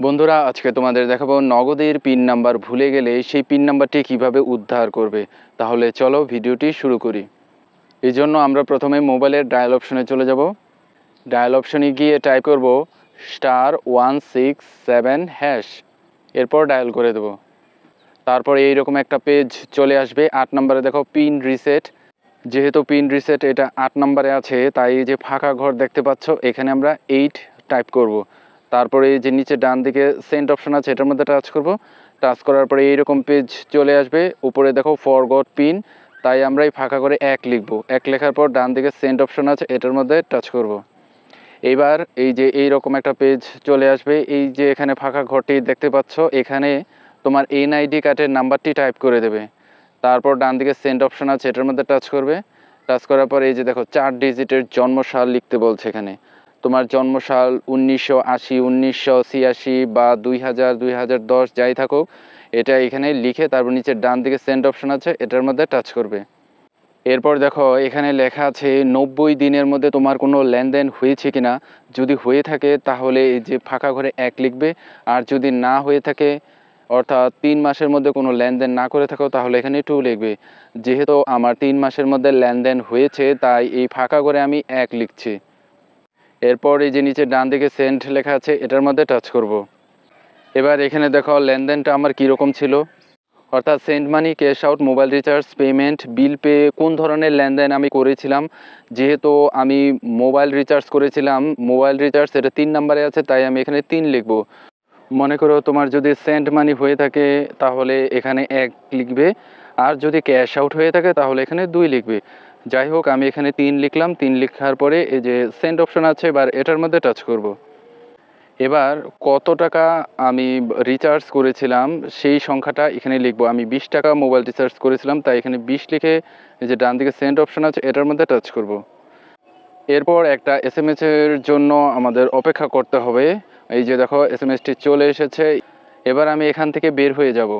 বন্ধুরা, আজকে তোমাদের দেখাবো নগদের পিন নাম্বার ভুলে গেলে সেই পিন নাম্বারটি কীভাবে উদ্ধার করবে। তাহলে চলো ভিডিওটি শুরু করি। এই জন্য আমরা প্রথমে মোবাইলের ডায়াল অপশনে চলে যাব। ডায়াল অপশনে গিয়ে টাইপ করব star one six seven hash. এরপর ডায়াল করে দেবো। তারপর এইরকম একটা পেজ চলে আসবে। আট নম্বরে দেখো পিন রিসেট। যেহেতু পিন রিসেট, এটা আট নম্বরে আছে, তাই যে ফাঁকা ঘর দেখতে পাচ্ছ, এখানে আমরা এইট টাইপ করব। তারপরে এই যে নিচে ডান দিকে সেন্ট অপশন আছে, এটার মধ্যে টাচ করব। টাচ করার পরে এইরকম পেজ চলে আসবে। উপরে দেখো ফরগট পিন তাই আমরা এই ফাঁকা করে এক লিখব। এক লেখার পর ডান দিকে সেন্ট অপশন আছে, এটার মধ্যে টাচ করব। এইবার এই যে এই রকম একটা পেজ চলে আসবে। এই যে এখানে ফাঁকা ঘরটি দেখতে পাচ্ছ, এখানে তোমার এনআইডি কার্ডের নাম্বারটি টাইপ করে দেবে। তারপর ডান দিকে সেন্ট অপশন আছে, এটার মধ্যে টাচ করবে। টাচ করার পর এই যে দেখো, চার ডিজিটের জন্মসাল লিখতে বলছে এখানে। তোমার জন্মসাল উনিশশো আশি, উনিশশো ছিয়াশি বা দুই হাজার দুই হাজার দশ যাই থাকুক, এটা এখানে লিখে তারপর নিচে ডান দিকে সেন্ড অপশন আছে, এটার মধ্যে টাচ করবে। এরপর দেখো, এখানে লেখা আছে নব্বই দিনের মধ্যে তোমার কোনো লেনদেন হয়েছে কিনা। যদি হয়ে থাকে, তাহলে এই যে ফাঁকা ঘরে এক লিখবে। আর যদি না হয়ে থাকে, অর্থাৎ তিন মাসের মধ্যে কোনো লেনদেন না করে থাকো, তাহলে এখানে টু লিখবে। যেহেতু আমার তিন মাসের মধ্যে লেনদেন হয়েছে, তাই এই ফাঁকা করে আমি এক লিখছি। এরপর এই যে নিচে ডান দিকে সেন্ট লেখা আছে, এটার মধ্যে টাচ করব। এবার এখানে দেখো লেনদেনটা আমার কীরকম ছিল। অর্থাৎ sent money, cash out, mobile recharge, payment, bill pay, কোন ধরনের লেনদেন আমি করেছিলাম? যেহেতু আমি মোবাইল রিচার্জ করেছিলাম, মোবাইল রিচার্জ এটা তিন নাম্বারে আছে, তাই আমি এখানে তিন লিখব। মনে করো তোমার যদি সেন্ট মানি হয়ে থাকে, তাহলে এখানে এক লিখবে। আর যদি ক্যাশ আউট হয়ে থাকে, তাহলে এখানে দুই লিখবে। যাই হোক, আমি এখানে তিন লিখলাম। তিন লিখার পরে এই যে সেন্ট অপশন আছে, এবার এটার মধ্যে টাচ করব। এবার কত টাকা আমি রিচার্জ করেছিলাম, সেই সংখ্যাটা এখানে লিখব। আমি বিশ টাকা মোবাইল রিচার্জ করেছিলাম, তাই এখানে বিশ লিখে যে ডান দিকে সেন্ট অপশন আছে, এটার মধ্যে টাচ করব। এরপর একটা এস এর জন্য আমাদের অপেক্ষা করতে হবে। এই যে দেখো এস এম চলে এসেছে। এবার আমি এখান থেকে বের হয়ে যাব।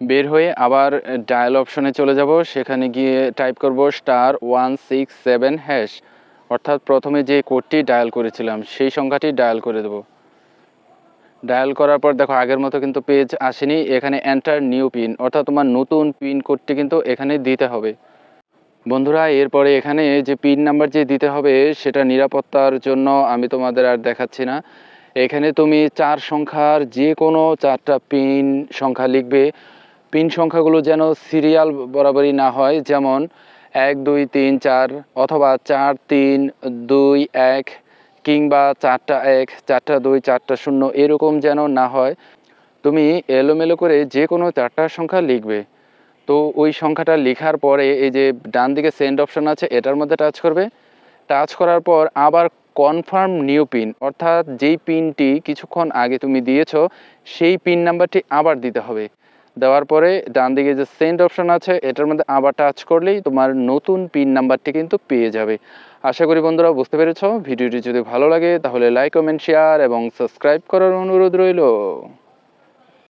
বের হয়ে আবার ডায়াল অপশনে চলে যাব। সেখানে গিয়ে টাইপ করব star one six seven hash অর্থাৎ প্রথমে যে কোডটি ডায়াল করেছিলাম, সেই সংখ্যাটি ডায়াল করে দেব। ডায়াল করার পর দেখো, আগের মতো কিন্তু পেজ আসেনি। এখানে এন্টার নিউ পিন অর্থাৎ তোমার নতুন পিন কোডটি কিন্তু এখানে দিতে হবে। বন্ধুরা, এরপরে এখানে যে পিন নাম্বার যে দিতে হবে, সেটা নিরাপত্তার জন্য আমি তোমাদের আর দেখাচ্ছি না। এখানে তুমি চার সংখ্যার যে কোনো চারটা পিন সংখ্যা লিখবে। পিন সংখ্যাগুলো যেন সিরিয়াল বরাবরই না হয়, যেমন এক, দুই, তিন, চার অথবা চার, তিন, দুই, এক কিংবা চারটা এক, চারটা দুই, চারটা শূন্য এরকম যেন না হয়। তুমি এলোমেলো করে যে কোনো চারটা সংখ্যা লিখবে। তো ওই সংখ্যাটা লেখার পরে এই যে ডান দিকে সেন্ড অপশন আছে, এটার মধ্যে টাচ করবে। টাচ করার পর আবার কনফার্ম নিউ পিন অর্থাৎ যেই পিনটি কিছুক্ষণ আগে তুমি দিয়েছ, সেই পিন নাম্বারটি আবার দিতে হবে। দেওয়ার পরে ডান দিকে যে সেন্ড অপশন আছে, এটার মধ্যে আবার টাচ করলেই তোমার নতুন পিন নাম্বারটি কিন্তু পেয়ে যাবে। আশা করি বন্ধুরা বুঝতে পেরেছ, ভিডিওটি যদি ভালো লাগে তাহলে লাইক কমেন্ট শেয়ার এবং সাবস্ক্রাইব করার অনুরোধ রইল।